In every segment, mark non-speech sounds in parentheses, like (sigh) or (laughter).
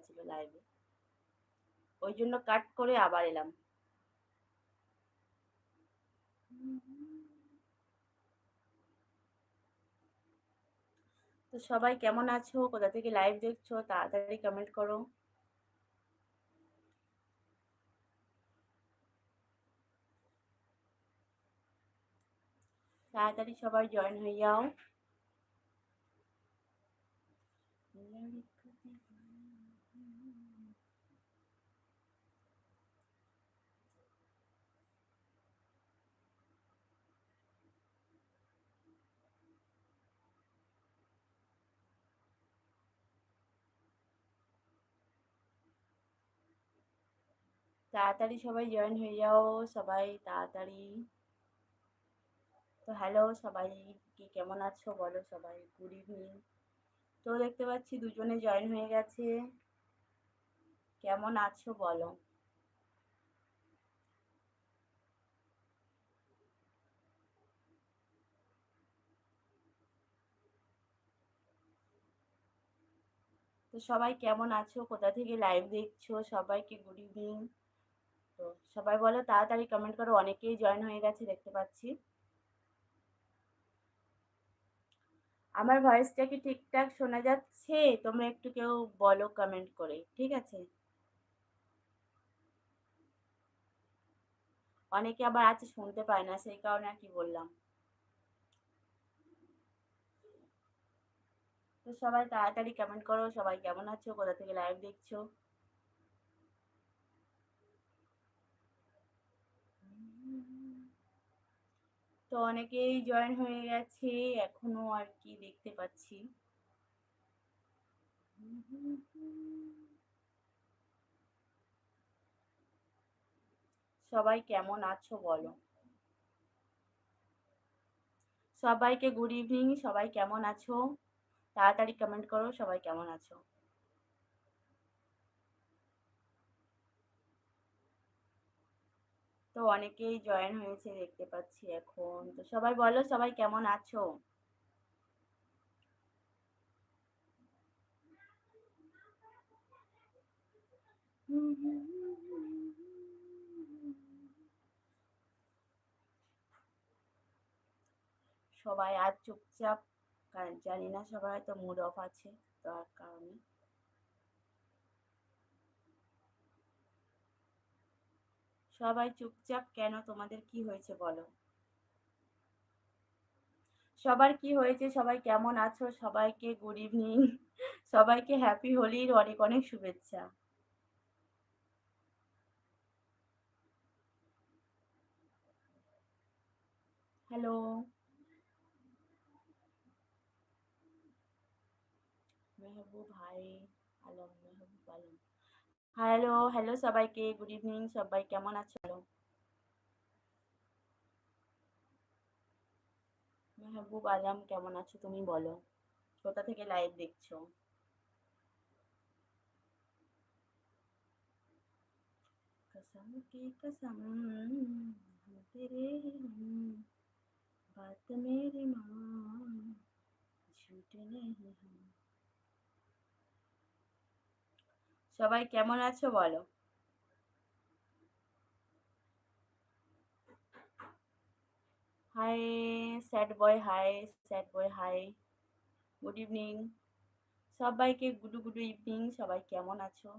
গেছিল লাইভে ওই জন্য কাট করে আবার এলাম। তো সবাই কেমন আছো? কোথা থেকে লাইভ দেখছ? তাড়াতাড়ি কমেন্ট করো। তাড়াতাড়ি সবাই জয়েন হয়ে যাও। তাড়াতাড়ি সবাই জয়েন হয়ে যাও, সবাই তাড়াতাড়ি। তো হ্যালো সবাই, কি কেমন আছো বলো সবাই গুড ইভিনিং তো দেখতে পাচ্ছি দুজনে জয়েন হয়ে গেছে। কেমন আছো বলো। তো সবাই কেমন আছো? কোথা থেকে লাইভ দেখছ? সবাইকে গুড ইভিনিং তো সবাই বলো, তাড়াতাড়ি কমেন্ট করো, অনেকেই জয়েন হয়ে গেছে, দেখতে পাচ্ছি। আমার ভয়েসটা কি ঠিকঠাক শোনা যাচ্ছে? তোমরা একটু কেউ বলো কমেন্ট করে, ঠিক আছে? অনেকে আবার আছে, শুনতে পায় না, সেই কারণে আর কি বললাম। তো সবাই তাড়াতাড়ি কমেন্ট করো, সবাই কেমন আছো? কোথা থেকে লাইভ দেখছ? তো অনেকেই জয়েন হয়ে গেছে, এখনও আর কি দেখতে পাচ্ছি। সবাই কেমন আছো বলো? সবাইকে গুড ইভিনিং সবাই কেমন আছো? তাড়াতাড়ি কমেন্ট করো, সবাই কেমন আছো? তো অনেকেই জয়েন হয়েছে দেখতে পাচ্ছি এখন। তো সবাই বলো, সবাই কেমন আছো? সবাই আর চুপচাপ জানি না সবাই হয়তো মুড অফ আছে তার কারণে সবাই চুপচাপ, কেন তোমাদের কি হয়েছে বলো? সবার কি হয়েছে? সবাই কেমন আছো? সবাইকে গুড ইভিনিং (laughs) সবাইকে হ্যাপি হোলির অনেক অনেক শুভেচ্ছা। Hello Mehboob Alam hello hello সবাইকে গুড ইভিনিং সবাই কেমন আছো মেহবুব আলম কেমন আছো তুমি বলো কোথা থেকে লাইভ দেখছো कसम की कसम तेरे बात मेरी माँ झूठ नहीं हम সবাই কেমন আছো বলো? Hi sad boy hi sad boy hi good evening সবাইকে গুডু গুডু ইভিনিং সবাই কেমন আছো?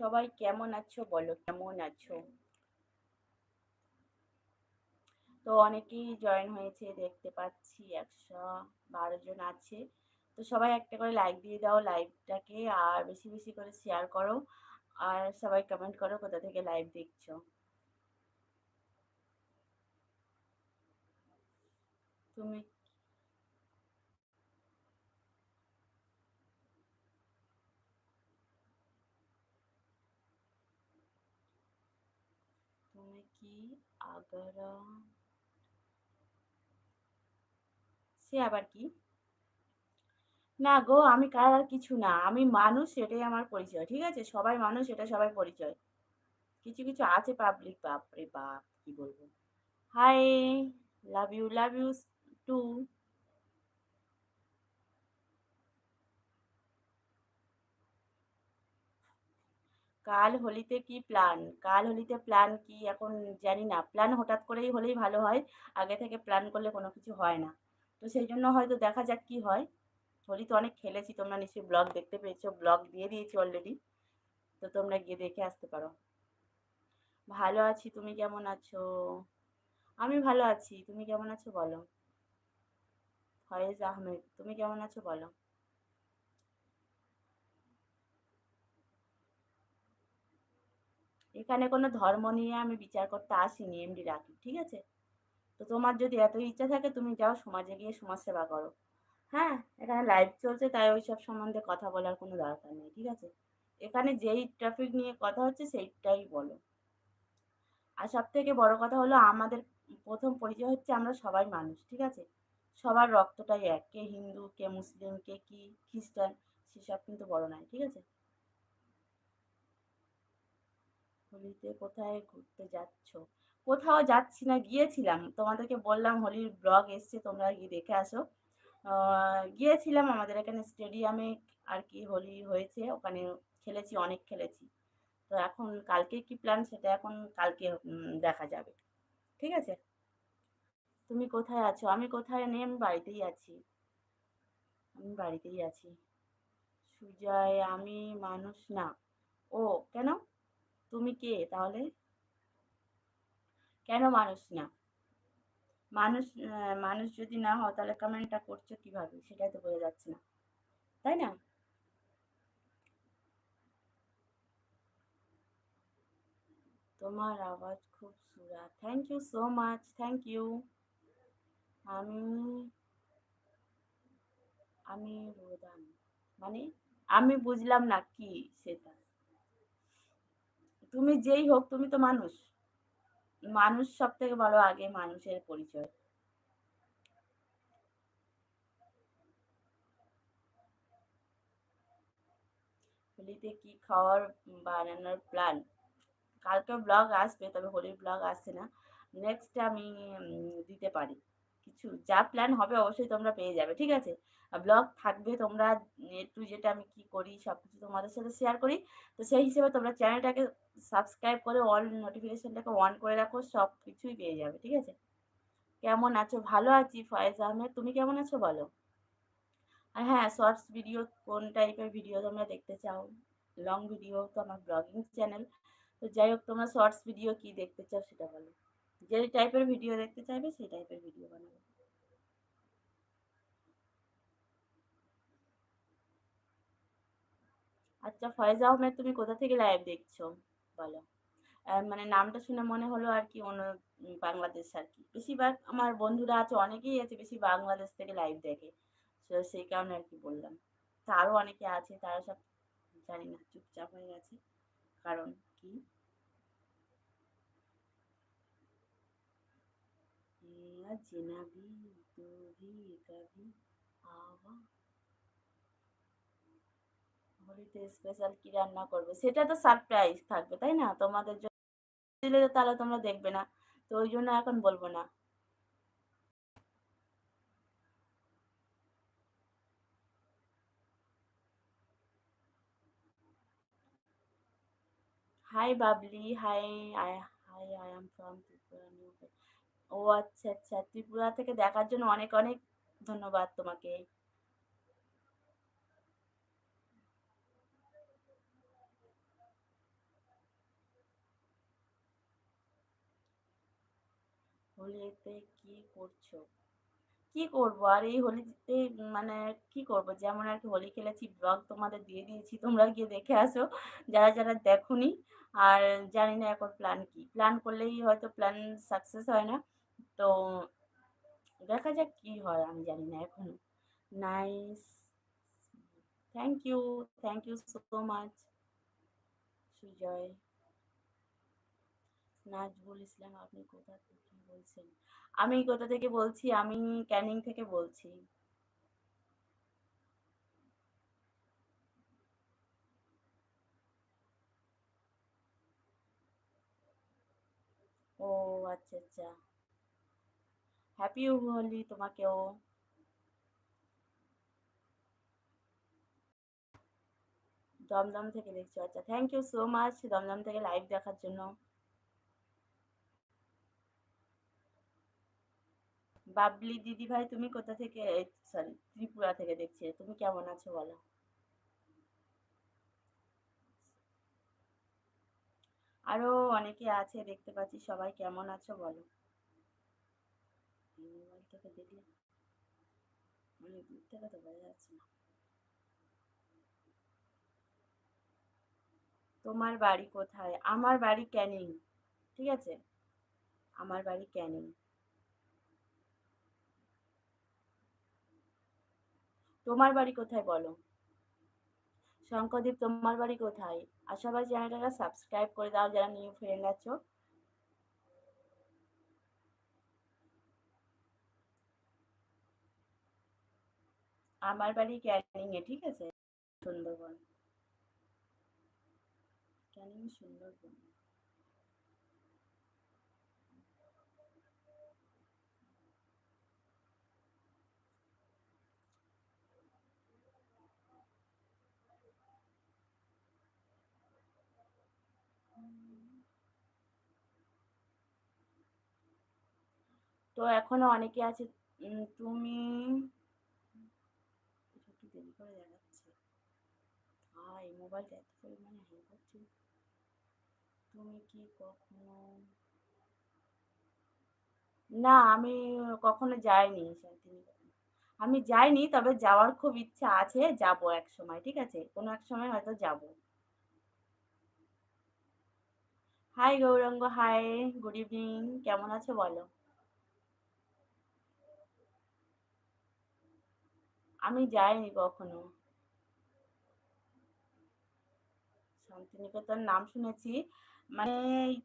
সবাই কেমন আছো বলো, কেমন আছো? তো অনেকেই জয়েন হয়েছে, দেখতে পাচ্ছি একশো বারো জন আছে। তো সবাই একটা করে লাইক দিয়ে দাও লাইভটাকে আর বেশি বেশি করে শেয়ার করো আর সবাই কমেন্ট করো কোথা থেকে লাইভ দেখছ। তুমি তুমি কি আগারা সে আবার কি? না গো, আমি কার আর কিছু না। আমি মানুষ সেটাই আমার পরিচয়, ঠিক আছে? সবাই মানুষ, এটা সবাই পরিচয়। কিছু কিছু আছে পাবলিক বাপ রে বাপ, কি বলব? Hi love you love you too কাল হোলিতে কি প্ল্যান কাল হোলিতে প্ল্যান কি? এখন জানি না। প্ল্যান হঠাৎ করেই হলেই ভালো হয়। আগে থেকে প্ল্যান করলে কোনো কিছু হয় না। তো সেই জন্য হয়তো দেখা যাক কি হয়। হোলি তো অনেক খেলেছি, তোমরা নিশ্চয়ই ব্লগ দেখতে পেয়েছ ব্লগ দিয়ে দিয়েছি অলরেডি তো তোমরা গিয়ে দেখে আসতে পারো। ভালো আছি, তুমি কেমন আছো? আমি ভালো আছি, তুমি কেমন আছো বলো? ফয়েজ আহমেদ, তুমি কেমন আছো বলো? এখানে কোনো ধর্ম নিয়ে আমি বিচার করতে আসিনি এমডি রাখি, ঠিক আছে? তো তোমার যদি এত ইচ্ছা থাকে, তুমি যাও সমাজে গিয়ে সমাজ সেবা করো। হ্যাঁ এখানে লাইভ চলছে, তাই ওই সব সম্বন্ধে কথা বলার কোনো দরকার নেই, ঠিক আছে? এখানে যেই ট্রাফিক নিয়ে কথা হচ্ছে, সেইটাই বলো। আর সব থেকে বড় কথা হলো, আমাদের প্রথম পরিচয় হচ্ছে আমরা সবাই মানুষ, ঠিক আছে? সবার রক্তটাই এক, কে হিন্দু, কে মুসলিম, কে কি, খ্রিস্টান, সেসব কিন্তু বড় নয়, ঠিক আছে? হোলিতে কোথায় ঘুরতে যাচ্ছ? কোথাও যাচ্ছি না, গিয়েছিলাম। তোমাদেরকে বললাম হোলির ব্লগ এসছে, তোমরা গিয়ে দেখে আসো। গিয়েছিলাম আমাদের এখানে স্টেডিয়ামে আর কি হোলি হয়েছে, ওখানে খেলেছি, অনেক খেলেছি। তো এখন কালকে কি প্ল্যান সেটা এখন কালকে দেখা যাবে। ঠিক আছে? তুমি কোথায় আছো? আমি কোথায়? নেই আমি বাড়িতেই আছি। আমি বাড়িতেই আছি। সুজয়, আমি, মানুষ না। ও, কেন? তুমি কে তাহলে? কেন মানুষ না? মানুষ মানুষ যদি না হও তাহলে কমেন্টটা করছ কীভাবে? সেটাই তো বোঝা যাচ্ছে না। তাই না? তোমার আওয়াজ খুব সুরা। Thank you so much thank you আমি আমি রোদান। মানে আমি বুঝলাম না কি সেটা। তুমি যেই হোক, তুমি তো মানুষ। মানুষ সব থেকে বড় আগে মানুষের পরিচয়। হোলিতে কি খাওয়ার বানানোর প্ল্যান কালকে ব্লগ আসবে, তবে হোলির ব্লগ আসছে না। নেক্সট আমি দিতে পারি। কিছু যা প্ল্যান হবে অবশ্যই তোমরা পেয়ে যাবে, ঠিক আছে? ব্লগ থাকবে তোমরা একটু যেটা আমি কি করি সব কিছু তোমাদের সাথে শেয়ার করি। তো সেই হিসেবে তোমরা চ্যানেলটাকে সাবস্ক্রাইব করে অল নোটিফিকেশানটাকে অন করে রাখো সব কিছুই পেয়ে যাবে, ঠিক আছে? কেমন আছো? ভালো আছি, ফয়েজ আহমেদ। তুমি কেমন আছো বলো? আর হ্যাঁ শর্টস ভিডিও কোন টাইপের ভিডিও তোমরা দেখতে চাও? লং ভিডিও তো আমার ব্লগিং চ্যানেল তো যাই হোক, তোমরা শর্টস ভিডিও কি দেখতে চাও সেটা বলো। যে টাইপের ভিডিও দেখতে চাইবে, সেই টাইপের ভিডিও বানাবো। আচ্ছা ফয়েজ আহমেদ, তুমি কোথা থেকে লাইভ দেখছ? বলো। মানে নামটা শুনে মনে হলো আর কি অন্য বাংলাদেশ আর কি। বেশিরভাগ আমার বন্ধুরা আছে, অনেকেই আছে বেশি বাংলাদেশ থেকে লাইভ দেখে। তো সেই কারণে আর কি বললাম। তা আরও অনেকে আছে, তারা সব জানি না, চুপচাপ হয়ে গেছে। কারণ কি? जिना भी तू भी कभी आवा হোলিতে স্পেশাল কি রান্না করবে সেটা তো সারপ্রাইজ থাকবে তাই না তোমাদের জন্য দিলে তাহলে তোমরা দেখবে না তো ওই জন্য এখন বলবো না hi Babli hi I hi I am from Tripura new ও আচ্ছা আচ্ছা। ত্রিপুরা থেকে দেখার জন্য অনেক অনেক ধন্যবাদ তোমাকে। হোলিতে কি করছ? কি করব? আর এই হোলিতে মানে কি করব? যেমন আর কি হোলি খেলেছি ব্লগ তোমাদের দিয়ে দিয়েছি, তোমরা গিয়ে দেখে আসো। যারা যারা দেখোনি, আর জানি না এখন প্ল্যান কি। প্ল্যান করলেই হয়তো প্ল্যান সাকসেস হয় না। তো দেখা যাক কি হয়, আমি জানি না এখনও। Nice thank you thank you so much Sujoy. Najbul Islam আপনি কোথা থেকে বলছেন? আমি কোথা থেকে বলছি? আমি ক্যানিং থেকে বলছি। ও আচ্ছা আচ্ছা। হ্যাপি হোলি তোমাকেও। দমদম থেকে দেখছ। আচ্ছা thank you so much Dumdum থেকে লাইভ দেখার জন্য। বাবলি দিদি ভাই, তুমি কোথা থেকে সরি ত্রিপুরা থেকে দেখছি। তুমি কেমন আছো বলো? আরও অনেকে আছে দেখতে পাচ্ছি, সবাই কেমন আছো বলো? মোবাইল থেকে দেখলে অনেক দূর থেকে তো বোঝা যাচ্ছে না তোমার বাড়ি কোথায় আমার বাড়ি ক্যানিং ঠিক আছে আমার বাড়ি ক্যানিং তোমার বাড়ি কোথায় বলো শঙ্করদীপ তোমার বাড়ি কোথায় আর সবাই চ্যানেলটাকে সাবস্ক্রাইব করে দাও যারা নিউ ফ্রেন্ড আছো আমার বাড়ি ক্যানিং এ ঠিক আছে? সুন্দরবন। ক্যানিং সুন্দরবন। তো এখনও অনেকে আছে তুমি করে দেখাচ্ছে ভাই মোবাইলটা এত পরিমাণে হ্যাং করছে। তুমি কি কখনো না, আমি কখনো যাইনি শান্তিনিকেতন আমি যাইনি, তবে যাওয়ার খুব ইচ্ছা আছে, যাব এক সময়, ঠিক আছে? কোনো এক সময় হয়তো যাব। Hi Gouranga hi good evening কেমন আছো বলো? আমি যাইনি কখনো। শান্তিনিকেতন নাম শুনেছি। মানে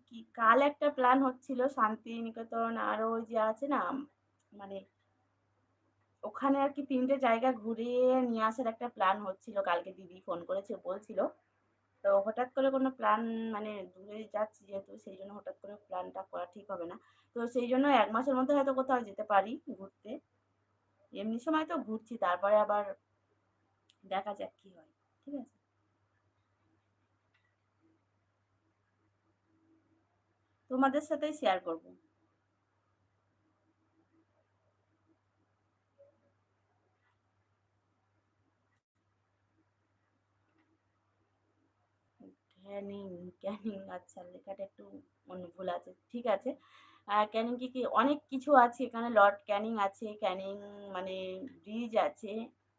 কি, কাল একটা প্ল্যান হচ্ছিল শান্তিনিকেতন আর ওই যে আছে না মানে ওখানে আর কি তিনটে জায়গা ঘুরিয়ে নিয়ে আসার একটা প্ল্যান হচ্ছিল, কালকে দিদি ফোন করেছে, বলছিল। তো হঠাৎ করে কোনো প্ল্যান মানে দূরে যাচ্ছি যেহেতু, সেই জন্য হঠাৎ করে প্ল্যানটা করা ঠিক হবে না। তো সেই জন্য এক মাসের মধ্যে হয়তো কোথাও যেতে পারি ঘুরতে। এমনি সময় তো ঘুরছি, তারপরে আবার দেখা যাক কি হয়, ঠিক আছে? তোমাদের সাথেই শেয়ার করব। ক্যানিং ক্যানিং আচ্ছা লেখাটা একটু মনে ভুল আছে, ঠিক আছে। ক্যানিং কি কি অনেক কিছু আছে এখানে, লর্ড ক্যানিং আছে, ক্যানিং মানে ব্রিজ আছে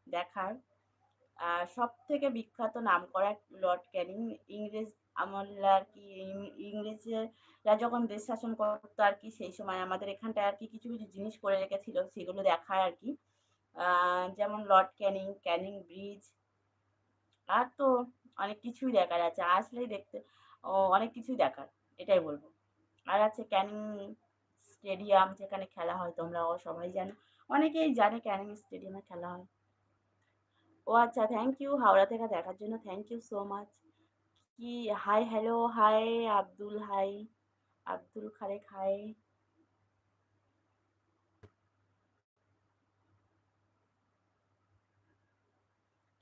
দেখার। আর সব থেকে বিখ্যাত নাম করা লর্ড ক্যানিং, ইংরেজ আমলে আর কি ইংরেজরা যখন দেশ শাসন করতো আর কি, সেই সময় আমাদের এখানটায় আর কি কিছু কিছু জিনিস করে রেখেছিল, সেগুলো দেখায় আর কি। যেমন লর্ড ক্যানিং ক্যানিং ব্রিজ, আর তো অনেক কিছুই দেখার আছে। আসলেই দেখতে অনেক কিছুই দেখার, এটাই বলব। আর আছে ক্যানিং স্টেডিয়াম যেখানে খেলা হয়, তোমরাও সবাই জানো। অনেকেই জানে ক্যানিং স্টেডিয়ামে খেলা হয়। ও আচ্ছা থ্যাংক ইউ হাওড়া থেকে দেখার জন্য থ্যাংক ইউ সো মাচ কি hi hello hi Abdul hi Abdul Khalek hi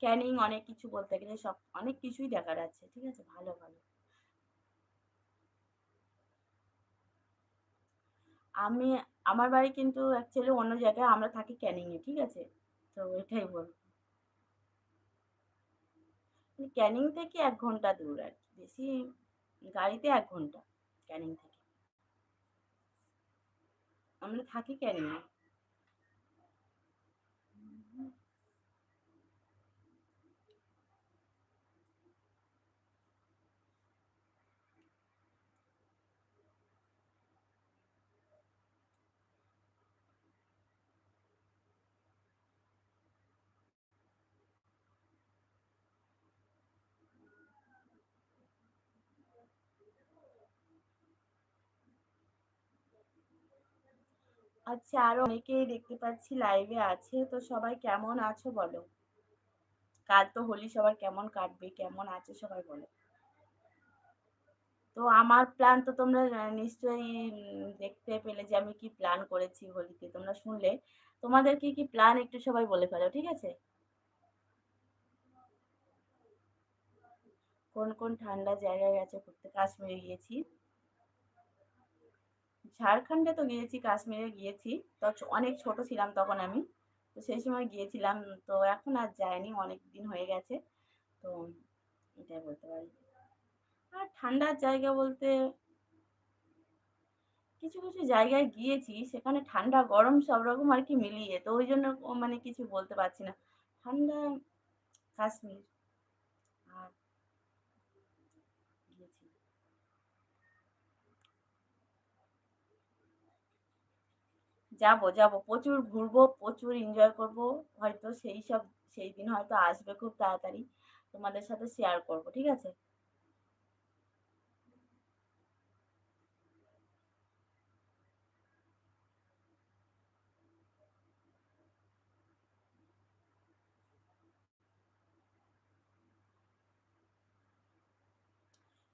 Canning অনেক কিছু বলতে গেলে সব, অনেক কিছুই দেখার আছে, ঠিক আছে? ভালো ভালো। আমি, আমার বাড়ি কিন্তু অ্যাকচুয়ালি অন্য জায়গায়, আমরা থাকি ক্যানিংয়ে, ঠিক আছে? তো এটাই বল ক্যানিং থেকে এক ঘণ্টা দূর আর কি, বেশি গাড়িতে এক ঘণ্টা ক্যানিং থেকে। আমরা থাকি ক্যানিংয়ে। আচ্ছা আরও অনেকেই দেখতে পাচ্ছি লাইভে আছে তো সবাই কেমন আছো বলো কাল তো হোলি সবার কেমন কাটবে কেমন আছে সবাই বলো তো আমার প্ল্যান তো তোমরা নিশ্চয়ই দেখতে পেলে যে আমি কি প্ল্যান করেছি হোলিতে। তোমরা শুনলে। তোমাদের কি, কি প্ল্যান একটু সবাই বলে ফেলো, ঠিক আছে? কোন, কোন ঠান্ডা জায়গায় গেছো ঘুরতে? কাশ্মীরে গিয়েছি। ঝাড়খণ্ডে তো গিয়েছি, কাশ্মীরে গিয়েছি। তো অনেক ছোট ছিলাম তখন আমি। তো সেই সময় গিয়েছিলাম। তো এখন আর যাইনি, অনেক দিন হয়ে গেছে। তো এটাই বলতে পারি। আর ঠান্ডার জায়গা বলতে কিছু, কিছু জায়গায় গিয়েছি সেখানে ঠান্ডা গরম সব রকম আর কি মিলিয়ে। তো ওই জন্য মানে কিছু বলতে পারছি না। ঠান্ডা কাশ্মীর আর গিয়েছি। যাব, যাব প্রচুর ঘুরবো, প্রচুর এনজয় করব। হয়তো সেই সব সেই দিন হয়তো আসবে খুব তাড়াতাড়ি। তোমাদের সাথে শেয়ার করব। ঠিক আছে?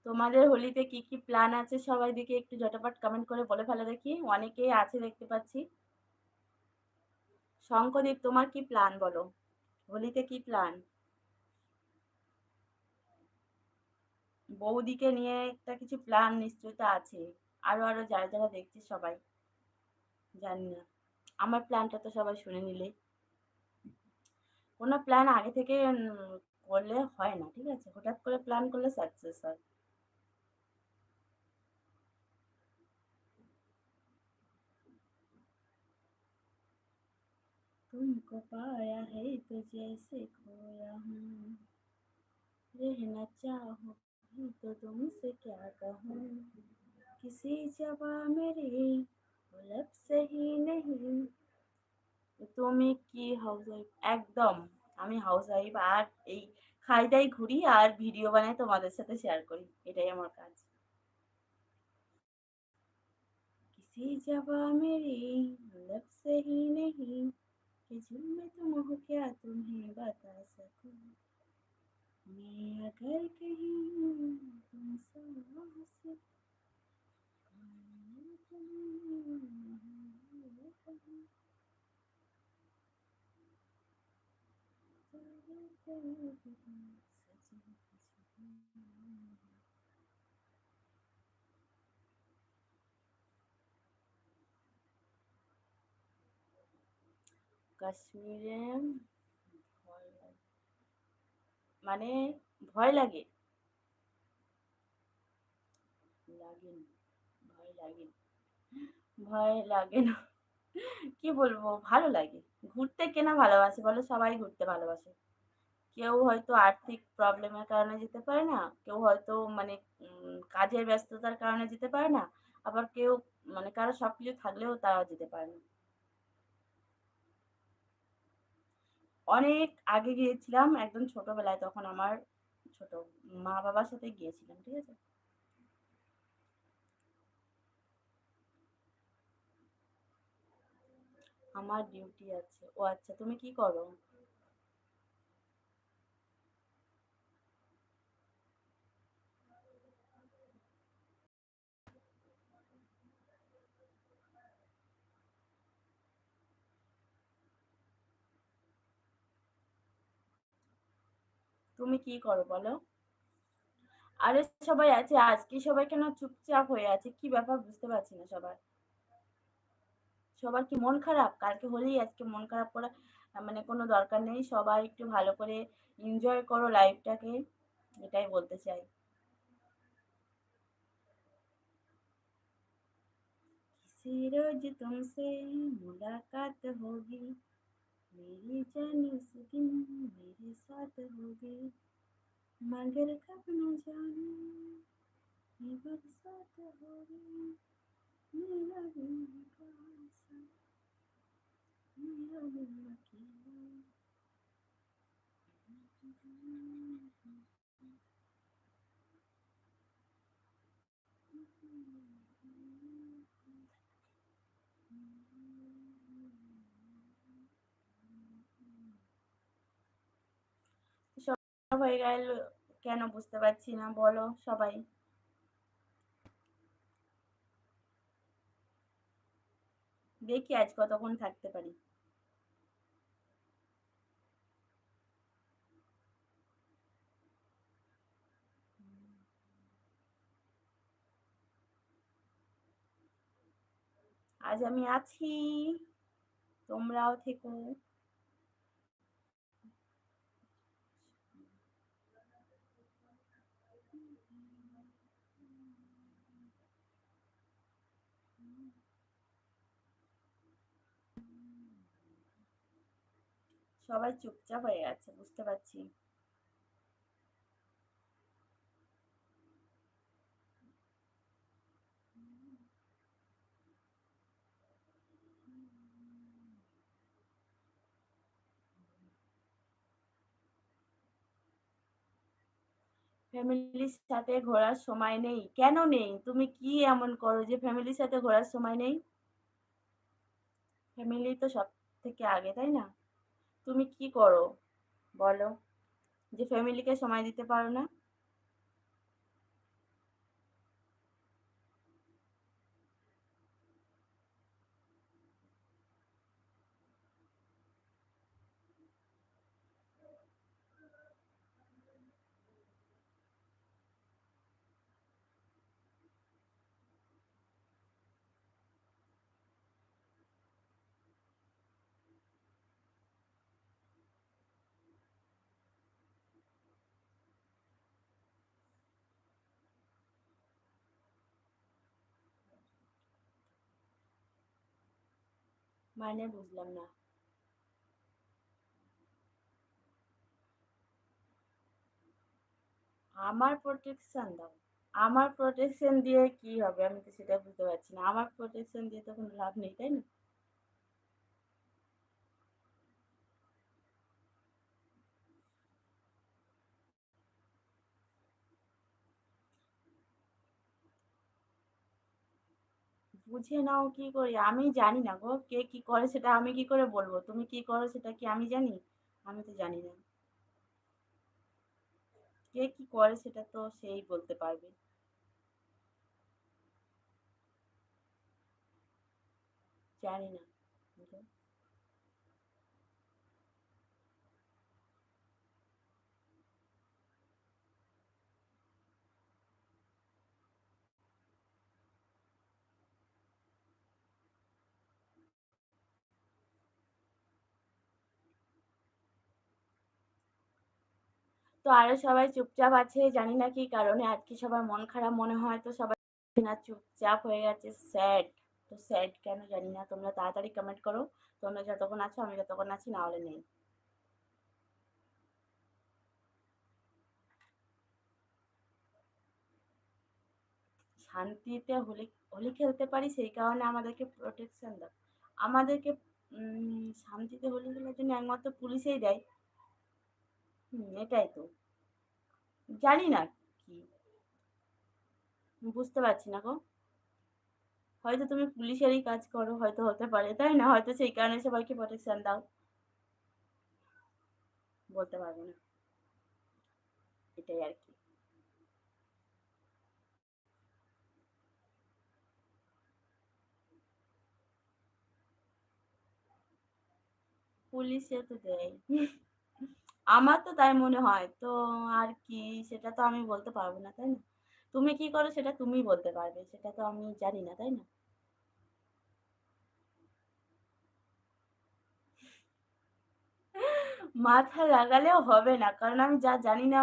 তোমাদের হোলিতে কি, কি প্ল্যান আছে সবাই দিকে একটু ঝটাপট কমেন্ট করে বলে ফেলো দেখি। অনেকেই আছে দেখতে পাচ্ছি। শঙ্খদীপ তোমার কি প্ল্যান বলো? হোলিতে কি প্ল্যান? বৌদিকে নিয়ে একটা কিছু প্ল্যান নিশ্চয়ই তো আছে। আরও, আরও যারা, যারা দেখছে সবাই। জানি না। আমার প্ল্যানটা তো সবাই শুনে নিলে। কোনো প্ল্যান আগে থেকে করলে হয় না। ঠিক আছে? হঠাৎ করে প্ল্যান করলে সাকসেস হয়। तुमको पाया है तो जैसे खोया हूँ रहना चाहो भी तो तुमसे क्या कहूँ किसी जवा मेरी लब सही नहीं তুমি কি হাউসওয়াইফ? একদম। আমি হাউসওয়াইফ আর এই খাই-দাই ঘুরি আর ভিডিও বানাই তোমাদের সাথে শেয়ার করি। এটাই আমার কাজ। किसी जवा मेरी लब सही नहीं कि जिनमें तुम हो क्या? तुम्हें बता सकूँ? मैं अगर कहीं तुमसे से কাশ্মীরে ভয় লাগে মানে ভয় লাগে? ভয় লাগেনি। ভয় লাগে না। কি বলব? ভালো লাগে। ঘুরতে কে না ভালোবাসে বলো? সবাই ঘুরতে ভালোবাসে। কেউ হয়তো আর্থিক প্রবলেমের কারণে যেতে পারে না। কেউ হয়তো মানে কাজের ব্যস্ততার কারণে যেতে পারে না। আবার কেউ মানে কারও সব কিছু থাকলেও তারা যেতে পারে না। অনেক আগে গিয়েছিলাম, একদম ছোটবেলায় তখন আমার ছোট মা-বাবার সাথে গিয়েছিলাম। ঠিক আছে? আমার ডিউটি আছে। ও আচ্ছা তুমি কি করো? তুমি কি করো বলো? আরে সবাই আছে। আজকে সবাই কেন চুপচাপ হয়ে আছে? কি ব্যাপার বুঝতে পারছি না সবার। সবার কি মন খারাপ? কালকে হোলি আজকে মন খারাপ করা আ মানে কোনো দরকার নেই। সবাই একটু ভালো করে এনজয় করো লাইফটাকে। এটাই বলতে চাই। किसी रोज तुमसे मुलाकात होगी मेरी जान उस दिन मेरे साथ होगी मगर कब न जाने, ये बरसात होगी मेरा दिल कौन सा, मेरा दिल अकेला। হয়ে গেল, কেন বুঝতে পারছি না, বলো সবাই। দেখি আজ কতক্ষণ থাকতে পারি। আজ আমি আছি, তোমরাও থেকো। সবাই চুপচাপ হয়ে গেছে, বুঝতে পারছি। ফ্যামিলির সাথে ঘোরার সময় নেই। কেন নেই? তুমি কি এমন করো যে ফ্যামিলির সাথে ঘোরার সময় নেই? ফ্যামিলি তো সব থেকে আগে, তাই না? তুমি কি করো? বলো। যে ফ্যামিলিকে সময় দিতে পারো না? মানে বুঝলাম না। আমার প্রোটেকশন দাও। আমার প্রোটেকশন দিয়ে কি হবে? আমি তো সেটা বুঝতে পারছি না। আমার প্রোটেকশন দিয়ে তো কোনো লাভ নেই, তাই না? বুঝে নাও কি করি? আমি জানি না গো, কে কি করে সেটা আমি কি করে বলব? তুমি কি করো সেটা কি আমি জানি? আমি তো জানি না। কে কি করে সেটা তো সেই বলতে পারবে। জানি না। তো আরও সবাই চুপচাপ আছে, জানি না কি কারণে। আজকে সবার মন খারাপ মনে হয়, তো সবাই না, চুপচাপ হয়ে গেছে। স্যাড, তো স্যাড কেন জানি না। তোমরা তাড়াতাড়ি কমেন্ট করো। তোমরা যতক্ষণ আছো, আমি যতক্ষণ আছি, না হলে নেই। শান্তিতে হোলি হোলি খেলতে পারি, সেই কারণে আমাদেরকে প্রোটেকশন দাও। আমাদেরকে শান্তিতে হোলি খেলার জন্য একমাত্র পুলিশেই দেয়। এটাই তো। জানি না কি। বুঝতে পারছি না গো। হয়তো তুমি পুলিশেরই কাজ করো, হয়তো হতে পারে, তাই না? হয়তো সেই কারণে সবাইকে প্রোটেকশন দাও। বলতে পারব না। এটাই আর কি। পুলিশে তো দেয়। আমার তো তাই মনে হয়। তো আর কি, সেটা তো আমি বলতে পারব না, তাই না? তুমি কি করো সেটা তুমি বলতে পারবে, সেটা তো আমি জানি না, তাই না? মাথা লাগালেও হবে না, কারণ আমি যা জানি না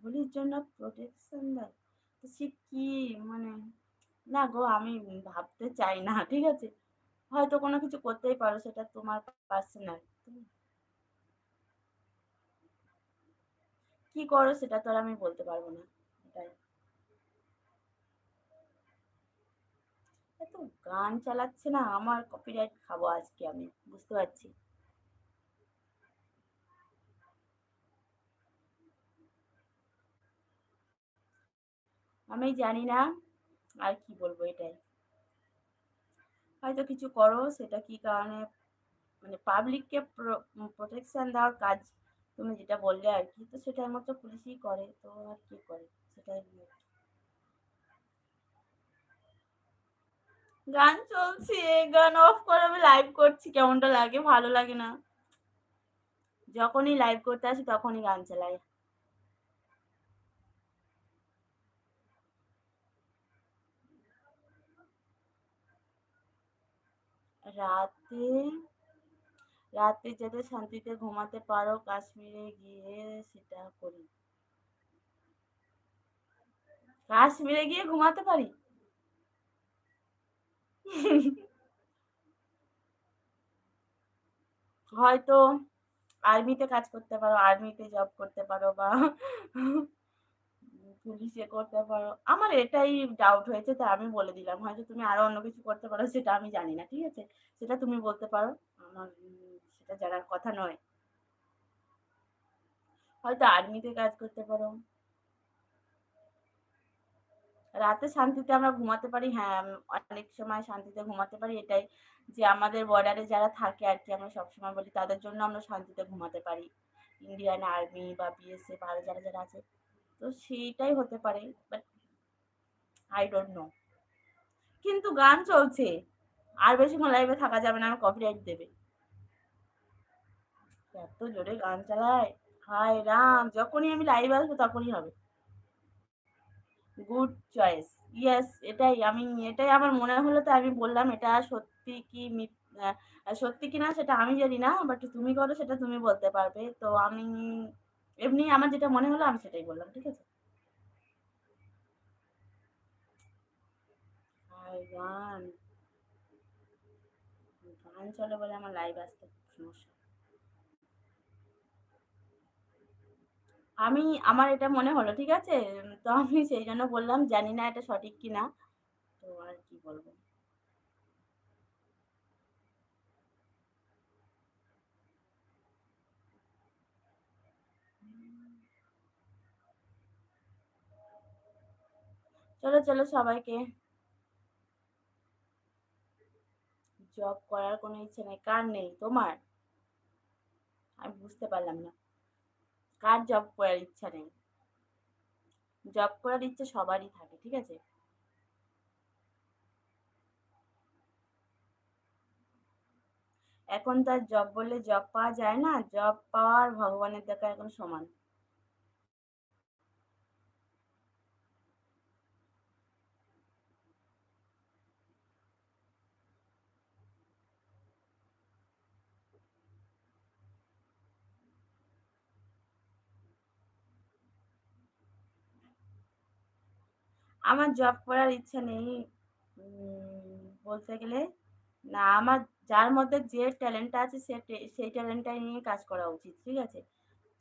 হোলির জন্য প্রোটেকশন দেয় তো সে কি মানে না গো, আমি ভাবতে চাই না, ঠিক আছে? হয়তো কোনো কিছু করতেই পারো, সেটা তোমার পার্সোনাল কি করো সেটা তো আমি বলতে পারব না। এত গান চালাচ্ছে না, আমার কপিরাইট খাব আজকে আমি, বুঝতে পারছি? আমি জানি না আর কি বলব এটাই। হয়তো কিছু করো, সেটা কি কারণে মানে পাবলিককে প্রোটেকশন দেওয়ার কাজ তুমি যেটা বললে আর কি, তো সেটা একমাত্র পুলিশই করে, তো আর কি করে? সেটাই গান চলছে, গান অফ করে আমি লাইভ করছি, কেমনটা লাগে? ভালো লাগে না। যখনই লাইভ করতে আসি তখনই গান চালাই। রাতে রাতে যাতে শান্তিতে ঘুমাতে পারো, কাশ্মীরে গিয়ে সেটা করি। কাশ্মীরে গিয়ে ঘুমাতে পারি? হয়তো আর্মিতে কাজ করতে পারো, আর্মিতে জব করতে পারো বা পুলিশে করতে পারো। আমার এটাই ডাউট হয়েছে তাই আমি বলে দিলাম। হয়তো তুমি আরও অন্য কিছু করতে পারো, সেটা আমি জানি না, ঠিক আছে? সেটা তুমি বলতে পারো। আমার সেটা জানার কথা নয়। হয়তো আর্মিতে কাজ করতে পারো। রাতে শান্তিতে আমরা ঘুমাতে পারি হ্যাঁ অনেক সময় শান্তিতে ঘুমাতে পারি, এটাই যে আমাদের বর্ডারে যারা থাকে আর কি, আমরা সবসময় বলি, তাদের জন্য আমরা শান্তিতে ঘুমাতে পারি। ইন্ডিয়ান আর্মি বা বিএসএফ, আরও যারা যারা আছে, তো সেইটাই হতে পারে বাট আই ডোন্ট নো কিন্তু গান চলছে, আর বেশিক্ষণ লাইভে থাকা যাবে না আমার কপিরাইট দেবে। এত জোরে গান চালায়। হায় রাম, যখনই আমি লাইভ আসব তখনই হবে। গুড চয়েস ইয়েস এটাই আমি, এটাই আমার মনে হলো তো আমি বললাম, এটা সত্যি কি সত্যি কি না সেটা আমি জানি না বাট তুমি করো সেটা তুমি বলতে পারবে। তো আমি, এমনি আমার যেটা মনে হলো আমি সেটাই বললাম, ঠিক আছে? গান গান চলে বলে আমার লাইভ আসতে সমস্যা। আমি, আমার এটা মনে হলো, ঠিক আছে? তো আমি সেই জন্য বললাম, জানি না এটা সঠিক কি না। তো আর কি বলব? চলো চলো সবাইকে। জব করার কোনো ইচ্ছে নেই। কার নেই? তোমার? আমি বুঝতে পারলাম না। কার জব করার ইচ্ছা নেই। জব করার ইচ্ছা সবারই থাকে, ঠিক আছে? এখন তার জব বললে জব পাওয়া যায় না। জব পাওয়ার ভগবানের দেখা এখন সমান। আমার জব করার ইচ্ছা নেই। বলতে গেলে না, আমার যার মধ্যে যে ট্যালেন্টটা আছে সে সেই ট্যালেন্টটাই নিয়ে কাজ করা উচিত, ঠিক আছে?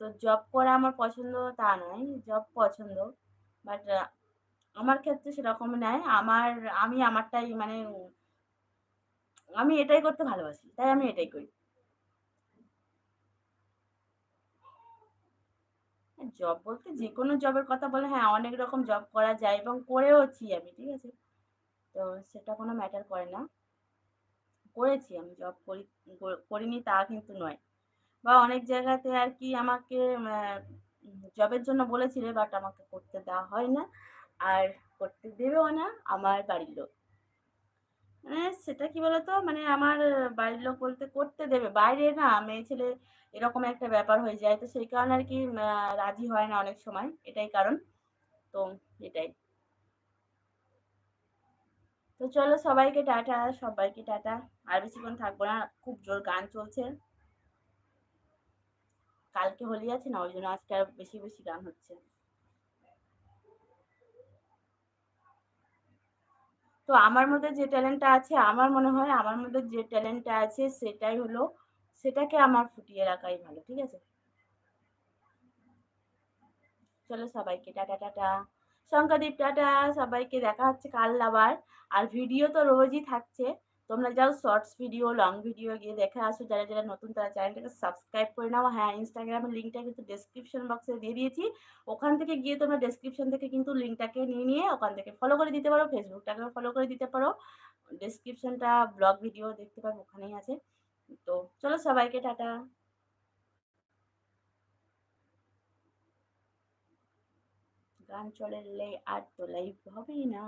তো জব করা আমার পছন্দ তা নয় জব পছন্দ। বাট আমার ক্ষেত্রে সেরকম নয় আমার, আমি আমারটাই মানে আমি এটাই করতে ভালোবাসি, তাই আমি এটাই করি। জব বলতে যে কোনো জবের কথা বলে হ্যাঁ অনেক রকম জব করা যায় এবং করেওছি আমি, ঠিক আছে? তো সেটা কোনো ম্যাটার করে না। করেছি আমি জব করি করিনি তা কিন্তু নয়। বা অনেক জায়গাতে আর কি আমাকে জবের জন্য বলেছিলে বাট আমাকে করতে দেওয়া হয় না। আর করতে দেবেও না, আমার বাড়ির লোক। সেটা কি বলতো? মানে আমার বাড়ির লোক বলতে করতে দেবে। বাইরে না মেয়ে ছেলে এরকম একটা ব্যাপার হয়ে যায়। তো সেই কারণে আর কি রাজি হয় না অনেক সময়। এটাই কারণ। তো এটাই। তো চলো সবাইকে টাটা সবাইকে টাটা। আর বেশিক্ষণ থাকব না, খুব জোর গান চলছে। কালকে হোলি আছে না, ওই জন্য আজকে আর বেশি বেশি গান হচ্ছে। তো আমার মধ্যে যে ট্যালেন্টটা আছে, আমার মনে হয় আমার মধ্যে যে ট্যালেন্টটা আছে সেটাই হলো, সেটাকে আমার ফুটিয়ে রাখাই ভালো, ঠিক আছে? চলো সবাইকে টাটা টাটা। শঙ্করদীপ টাটা। সবাইকে দেখা হচ্ছে কাল আবার। আর ভিডিও তো রোজই থাকছে। তোমরা যাও শর্টস ভিডিও লং ভিডিও গিয়ে দেখে আসো। যারা যারা নতুন, তারা চ্যানেলটাকে সাবস্ক্রাইব করে নাও। হ্যাঁ ইনস্টাগ্রামের লিঙ্কটা কিন্তু ডেসক্রিপশন বক্সে দিয়ে দিয়েছি। ওখান থেকে গিয়ে তোমরা ডেসক্রিপশন থেকে কিন্তু লিঙ্কটাকে নিয়ে নিয়ে ওখান থেকে ফলো করে দিতে পারো ফেসবুকটাকেও ফলো করে দিতে পারো। ডেসক্রিপশনটা ব্লগ ভিডিও দেখতে পারো ওখানেই আছে। তো চলো সবাইকে টাটা। গান চলে আর তো লাইভ হবেই না।